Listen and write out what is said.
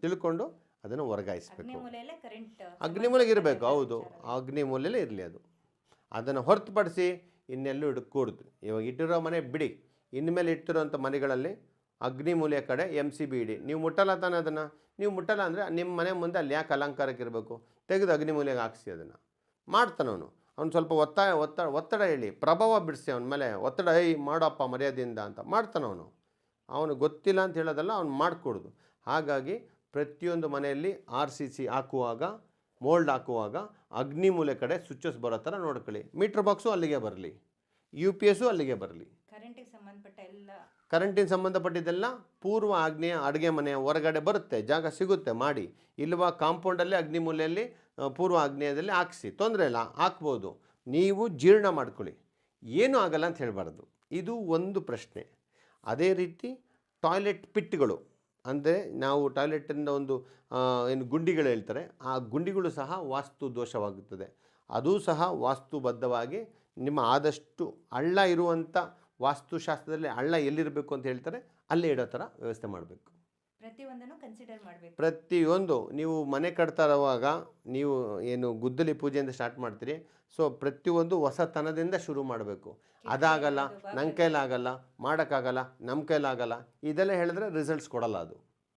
ತಿಳ್ಕೊಂಡು ಅದನ್ನು ವರ್ಗಾಯಿಸಬೇಕು. ಅಗ್ನಿಮೂಲೆಗೆ ಇರಬೇಕು ಹೌದು. ಅಗ್ನಿಮೂಲೆಯಲ್ಲೇ ಇರಲಿ ಅದು. ಅದನ್ನು ಹೊರತುಪಡಿಸಿ ಇನ್ನೆಲ್ಲೂ ಇಡಕೂಡ್ದು. ಇವಾಗ ಇಟ್ಟಿರೋ ಮನೆ ಬಿಡಿ. ಇನ್ಮೇಲೆ ಇಟ್ಟಿರೋಂಥ ಮನೆಗಳಲ್ಲಿ ಅಗ್ನಿಮೂಲೆಯ ಕಡೆ ಎಂ ಸಿ ಬಿ ಇಡಿ. ನೀವು ಮುಟ್ಟಲ್ಲ ತಾನೆ ಅದನ್ನು? ನೀವು ಮುಟ್ಟಲ್ಲ ಅಂದರೆ ನಿಮ್ಮ ಮನೆ ಮುಂದೆ ಅಲ್ಲಿ ಯಾಕೆ ಅಲಂಕಾರಕ್ಕೆ ಇರಬೇಕು? ತೆಗೆದು ಅಗ್ನಿಮೂಲೆಗೆ ಹಾಕ್ಸಿ ಅದನ್ನು. ಮಾಡ್ತಾನವನು ಅವ್ನು. ಸ್ವಲ್ಪ ಒತ್ತಾಯ ಒತ್ತಡ ಒತ್ತಡ ಹೇಳಿ. ಪ್ರಭಾವ ಬಿಡಿಸಿ ಅವನ ಮೇಲೆ. ಒತ್ತಡ ಐ ಮಾಡಪ್ಪ ಮರ್ಯಾದೆಯಿಂದ ಅಂತ. ಮಾಡ್ತಾನವನು ಅವನು. ಗೊತ್ತಿಲ್ಲ ಅಂತ ಹೇಳೋದಲ್ಲ ಅವ್ನು ಮಾಡಿಕೊಡೋದು. ಹಾಗಾಗಿ ಪ್ರತಿಯೊಂದು ಮನೆಯಲ್ಲಿ ಆರ್ ಸಿ ಸಿ ಹಾಕುವಾಗ ಮೋಲ್ಡ್ ಹಾಕುವಾಗ ಅಗ್ನಿ ಮೂಲೆ ಕಡೆ ಸ್ವಿಚಸ್ ಬರೋ ಥರ ನೋಡ್ಕೊಳ್ಳಿ. ಮೀಟ್ರ್ ಬಾಕ್ಸು ಅಲ್ಲಿಗೆ ಬರಲಿ. ಯು ಪಿ ಎಸ್ಸು ಅಲ್ಲಿಗೆ ಬರಲಿ. ಕರೆಂಟಿಗೆ ಸಂಬಂಧಪಟ್ಟ ಎಲ್ಲ ಕರೆಂಟಿನ ಸಂಬಂಧಪಟ್ಟಿದ್ದೆಲ್ಲ ಪೂರ್ವ ಆಗ್ನೇಯ ಅಡುಗೆ ಮನೆಯ ಹೊರಗಡೆ ಬರುತ್ತೆ. ಜಾಗ ಸಿಗುತ್ತೆ ಮಾಡಿ. ಇಲ್ವಾ ಕಾಂಪೌಂಡಲ್ಲಿ ಅಗ್ನಿ ಮೂಲೆಯಲ್ಲಿ ಪೂರ್ವ ಆಗ್ನೇಯದಲ್ಲಿ ಹಾಕಿಸಿ. ತೊಂದರೆ ಇಲ್ಲ ಹಾಕ್ಬೋದು. ನೀವು ಜೀರ್ಣ ಮಾಡ್ಕೊಳ್ಳಿ. ಏನೂ ಆಗಲ್ಲ ಅಂತ ಹೇಳಬಾರ್ದು. ಇದು ಒಂದು ಪ್ರಶ್ನೆ. ಅದೇ ರೀತಿ ಟಾಯ್ಲೆಟ್ ಪಿಟ್ಗಳು ಅಂದರೆ ನಾವು ಟಾಯ್ಲೆಟಿಂದ ಒಂದು ಏನು ಗುಂಡಿಗಳು ಹೇಳ್ತಾರೆ, ಆ ಗುಂಡಿಗಳು ಸಹ ವಾಸ್ತು ದೋಷವಾಗುತ್ತದೆ. ಅದೂ ಸಹ ವಾಸ್ತುಬದ್ಧವಾಗಿ ನಿಮ್ಮ ಆದಷ್ಟು ಹಳ್ಳ ಇರುವಂಥ ವಾಸ್ತುಶಾಸ್ತ್ರದಲ್ಲಿ ಹಳ್ಳ ಎಲ್ಲಿರಬೇಕು ಅಂತ ಹೇಳ್ತಾರೆ, ಅಲ್ಲೇ ಇಡೋ ಥರ ವ್ಯವಸ್ಥೆ ಮಾಡಬೇಕು. ಪ್ರತಿಯೊಂದು ನೀವು ಮನೆ ಕಟ್ತಾ ಇರುವಾಗ ನೀವು ಏನು ಗುದ್ದಲಿ ಪೂಜೆಯಿಂದ ಸ್ಟಾರ್ಟ್ ಮಾಡ್ತೀರಿ ಸೊ ಪ್ರತಿಯೊಂದು ಹೊಸತನದಿಂದ ಶುರು ಮಾಡಬೇಕು. ಅದಾಗಲ್ಲ ನನ್ನ ಕೈಲಾಗಲ್ಲ ಮಾಡೋಕ್ಕಾಗಲ್ಲ ನಮ್ಮ ಕೈಲಾಗಲ್ಲ ಇದೆಲ್ಲ ಹೇಳಿದ್ರೆ ರಿಸಲ್ಟ್ಸ್ ಕೊಡಲ್ಲ ಅದು.